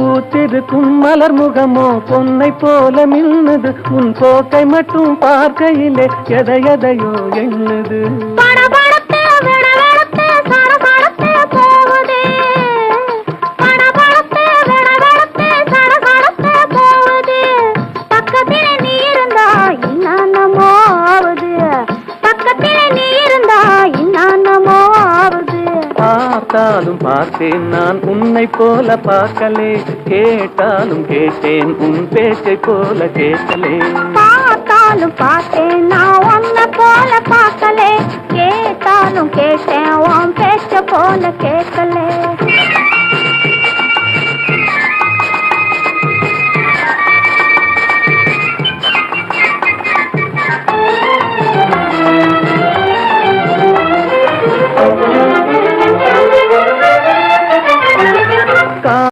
பூத்திருக்கும் மலர் முகமோ பொன்னை போல மின்னுது. உன் போக்கை மட்டும் பார்க்கையிலே எதை எதையோ எண்ணுது. பார்த்தாலும் பார்த்தேன். நான் உன்னை போல பார்க்கலே. கேட்டாலும் கேட்டேன். உன் பேச்சை போல கேட்கலே. பார்த்தாலும் பார்த்தேன். நான் உன்னை போல பார்க்கலே. கேட்டாலும் கேட்டேன். உன் பேச்சை போல கேட்கலே. का